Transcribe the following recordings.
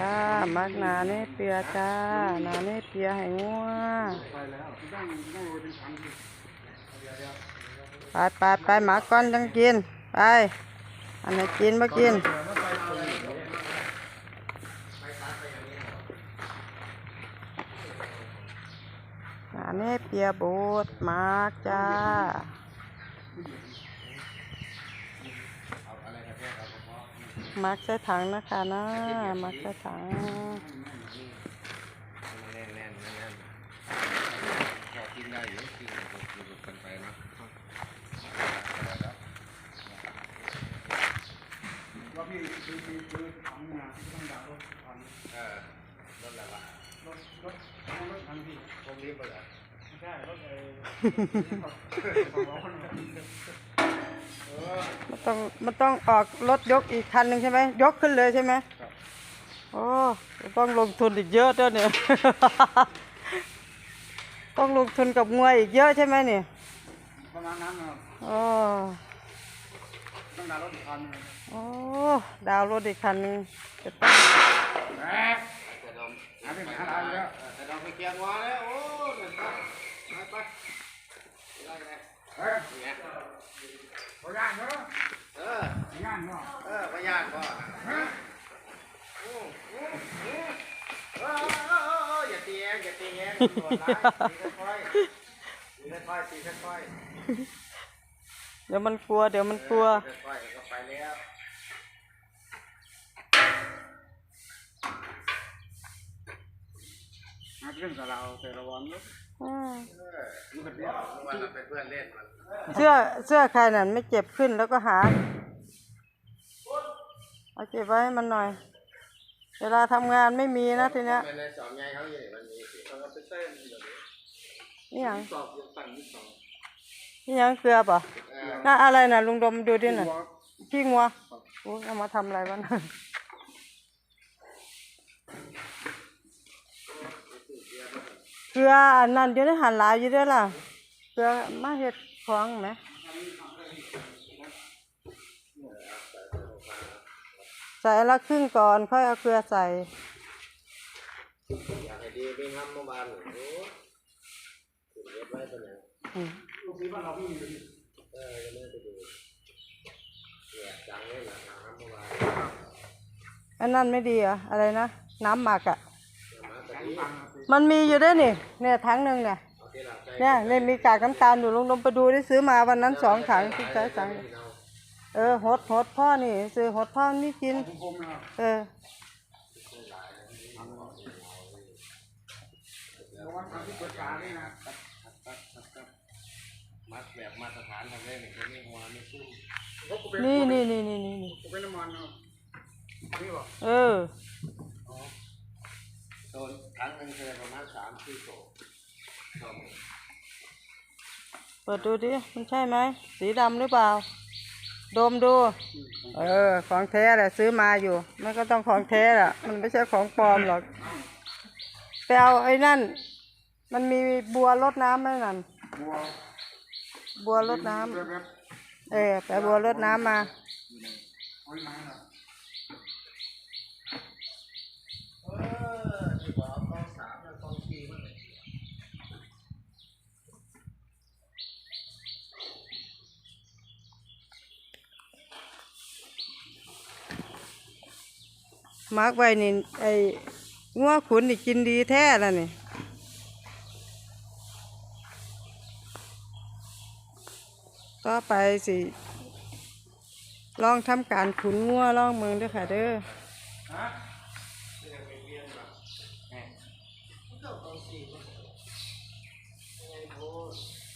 จ้ามักหนาเนเปียจ้าหนาเนเปียให้งัวไปไปไปหมาก้อนจังกิน ไป อันไหนกินมากินนาเนเปียโบดมากจ้า มักใส่ถังนะคะนะมักใส่ถังแน่นแน่นแน่นพอกินได้อยู่กินอยู่กันไปนะว่าพี่คือคือคือทำงานที่ต้องดารถทำเออรถอะไรวะรถรถรถทำพี่ผมรีบไปเลย ม่ใช่รถเออสองล้อคนเออมันต้องมันต้องออกรถยกอีกคันหนึ่งใช่ไหมยกขึ้นเลยใช่ไหมครับโอ้ต้องลงทุนอีกเยอะด้วยเนี่ย ต้องลงทุนกับงวยอีกเยอะใช่ไหมเนี่ยประมาณนั้นนะครับโอ้ต้องดาวรถอีกคันหนึงโอ้ดาวรถอีกคันหนึ่งจะต้องแหมแต่เราหาไปหาทางแล้วแต่เราไปเกียร์วัวแล้วโอ้เดิน ไปไปได้ไงเฮ้ยเนี่ยพยานเนาะเออพยานเนาะเออพยานก็ฮะโอ้โอ้โอ้เออเออเออเอออย่าตีแองอย่าตีแองตัวร้ายตีค่อยตีค่อยตีค่อยเดี๋ยวมันกลัวเดี๋ยวมันกลัวเดินไปก็ไปแล้วมาเรื่องกับเราแต่ระวังลูกอืมลูกกันเดีย ววันเราเป็นเพื่อนเล่นมันเสื้อเสื้อใครนั่นไม่เจ็บขึ้นแล้วก็หาเอาเก็บไว้ให้มันหน่อย เวลาทำงานไม่มีนะทีเนี้ยในสองไงเขาอยู่มันมีเขาก็ไปเต้นแบบนี่หยังสอบยังสั่งที่สองนี่หยังเกลือป่ะเออน่าอะไรน่ะลุงดมดูดิน่ะขี้งัวโอ้ยเอามาทำอะไรวะน่ะ เกลืออันนั้นอยู่ในหันหลายอยู่ด้วยล่ะเกลือมาเห็ดของไหมใส่ละครึ่งก่อนค่อยเอาเกลือใส่อยากให้ดีไปทำเมื่อวานโอ้ถึงเย็บไว้เป็นยังอืมลูกพี่บ้านเราพี่อยู่ดิเออยังไม่ได้ไปดูเนี่ยจังเลยหลังนะทำเมื่อวานอันนั้นไม่ดีเหรอะอะไรนะ น้ำหมักอะ มาแต่นี้มันมีอยู่ด้วยนี่เนี่ยถังหนึ่งเนี่ยเอาที่หลังใจเนี่ยเนี่ยมีกากน้ำตาลอยู่ลุงดมไปดูที่ซื้อมาวันนั้นสองถังที่ใช้สั่งเออหดหดพ่อนี่ ซื้อหดพ่อนี่กินคมนะครับเออเพราะว่าทางที่เปิดการนี่นะมัดแบบมาตรฐานทางเล่นนี่คือไม่หัวไม่สู้นี่นี่นี่นี่นี่นี่เป็นน้ำมันเนาะนี่บอกเออโดนค รั้งหนึงคือประมาณสามสี่โถสองเปิดดูดิ มันใช่ไหม สีดำหรือเปล่า ดมดู เออ ของแท้แหละซื้อมาอยู่ มันก็ต้องของแท้แหละมันไม่ใช่ของปลอมหรอก ไปเอาไอ้นั่น มันมีบัวรดน้ำไหมนั่น บัวบัวรดน้ำแบบแบบเออ ไปบัวรดน้ำมาโอ้ยมาแล้วเออที่บอกกองสามแล้วกองสี่มันเลย มากไว้นี่ไอ้งัวขุนนี่กินดีแท้แล้วนี่ต่อไปสิ ลองทำการขุนงัวลองเมืองด้วยค่ะเด้อ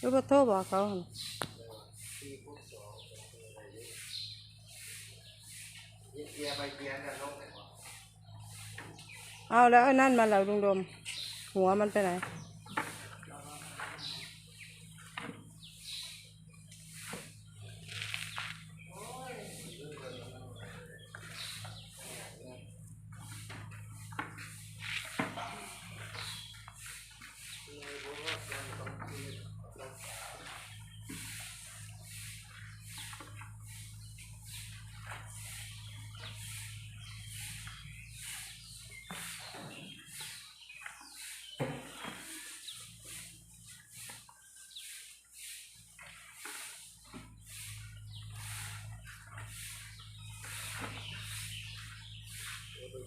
รู้ป่โทบอกเขาเกียไปเกียร์เนี่ยลง เอาแล้วไอ้นั่นมาแล้วลุงดม หัวมันไปไหน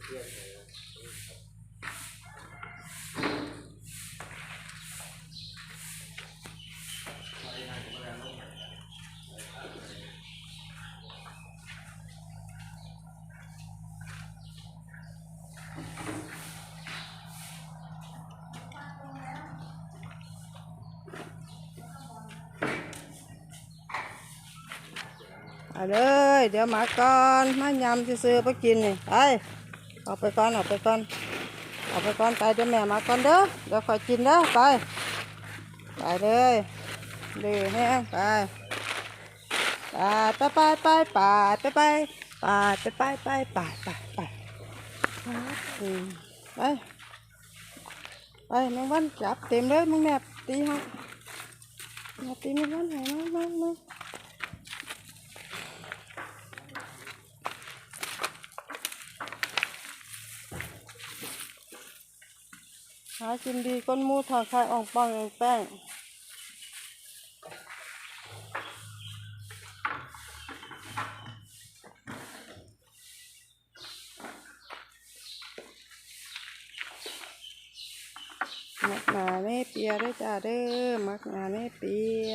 à đây để mà con má nhâm xưa xưa bắt chim này. Đây. ออกไปก่อนออกไปก่อนออกไปก่อนไปเดี๋ยวแม่มาก่อนเด้อเดี๋ยวคอยกินเด้อไปไปเลยดื้อแห้งไปไปไปไปไปไปไปไปไปไปไปไปไปไปไปไปแมงวันจับเต็มเลยมึงแม่ตีห้แม่ตีแมงวันให้มามามา หากินดีก้นมูทอดไข่อ่องปองแองแป้งมักหนาเน่เปียได้จ้าเด้อมักหนาเน่เปีย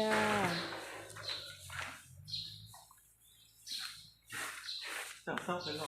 จับเข้าไปหรอ